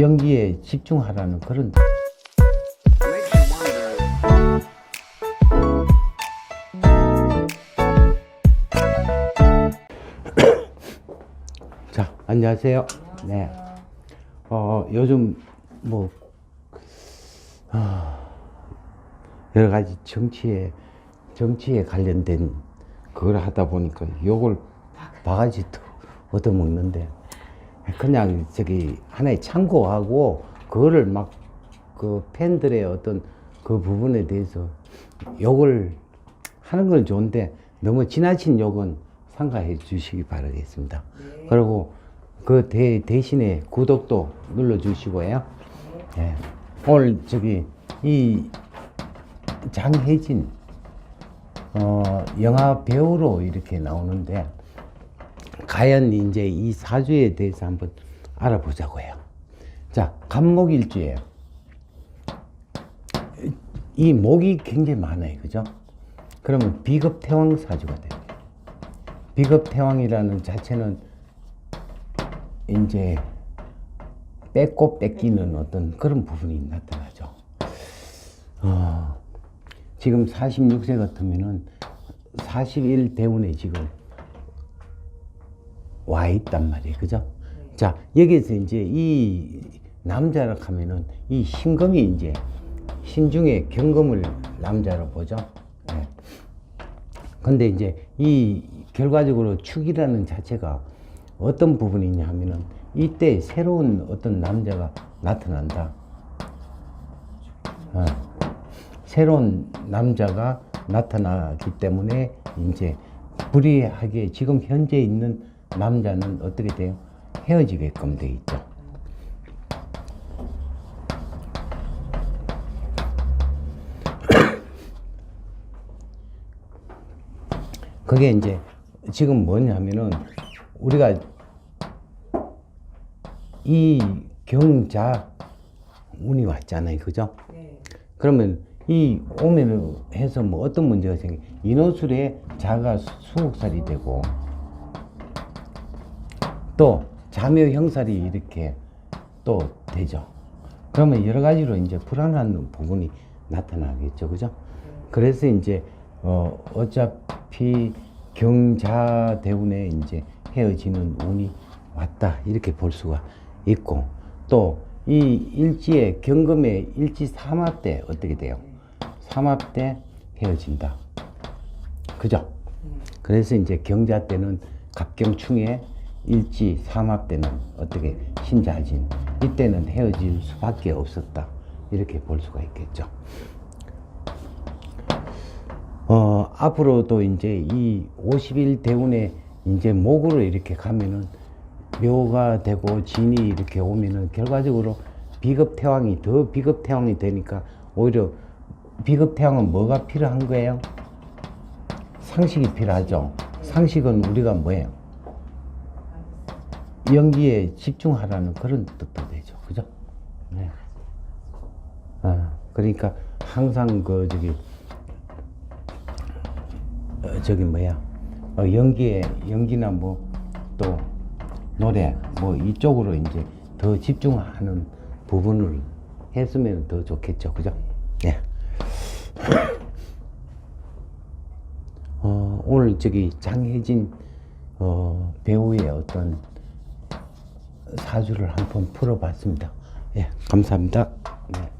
연기에 집중하라는 그런 자 안녕하세요. 네. 어 요즘 뭐 아, 여러 가지 정치에 정치에 관련된 그걸 하다 보니까 욕을 바가지 또 얻어먹는데 그냥 저기 하나의 참고하고 그거를 막 그 팬들의 어떤 그 부분에 대해서 욕을 하는 건 좋은데 너무 지나친 욕은 삼가해 주시기 바라겠습니다. 그리고 그 대, 대신에 구독도 눌러 주시고요. 예. 오늘 저기 이 장혜진 어, 영화 배우로 이렇게 나오는데 과연 이제 이 사주에 대해서 한번 알아보자고요. 자, 간목일주예요. 이 목이 굉장히 많아요. 그죠? 그러면 비급태왕 사주가 돼요. 비급태왕이라는 자체는 이제 뺏고 뺏기는 어떤 그런 부분이 나타나죠. 어, 지금 46세 같으면은 41 대운에 지금 와 있단 말이에요. 그죠? 자, 여기서 이제 이 남자라 하면은 이 신금이 이제 신중에 경금을 남자로 보죠. 예. 근데 이제 이 결과적으로 축이라는 자체가 어떤 부분이 있냐 하면은 이때 새로운 어떤 남자가 나타난다. 어. 새로운 남자가 나타나기 때문에 이제 불이하게 지금 현재 있는 남자는 어떻게 돼요? 헤어지게끔 돼 있죠. 그게 이제 지금 뭐냐면은 우리가 이 경자 운이 왔잖아요. 그죠? 네. 그러면 이 오면은 해서 뭐 어떤 문제가 생겨? 인호술에 자가 수옥살이 되고 또 자묘 형살이 이렇게 또 되죠. 그러면 여러 가지로 이제 불안한 부분이 나타나겠죠. 그죠? 그래서 이제 어 어차피 경자 대운에 이제 헤어지는 운이 왔다 이렇게 볼 수가 있고 또 이 일지의 경금의 일지 삼합 때 어떻게 돼요? 삼합 때 헤어진다. 그죠? 그래서 이제 경자 때는 갑경충에 일지 삼합 때는 어떻게 신자진 이때는 헤어질 수밖에 없었다 이렇게 볼 수가 있겠죠. 어, 앞으로도 이제 이 50일 대운에 이제 목으로 이렇게 가면은 묘가 되고 진이 이렇게 오면은 결과적으로 비급 태왕이 더 비급 태왕이 되니까 오히려 비급 태왕은 뭐가 필요한 거예요? 상식이 필요하죠. 상식은 우리가 뭐예요? 연기에 집중하라는 그런 뜻도 되죠. 그죠? 네. 아, 그러니까 항상 그 저기 어, 저기 뭐야 어, 연기에 연기나 뭐 또 노래 뭐 이쪽으로 이제 더 집중하는 부분을 했으면 더 좋겠죠 그죠 예. 어, 오늘 저기 장혜진 어, 배우의 어떤 사주를 한번 풀어봤습니다. 예. 감사합니다. 네.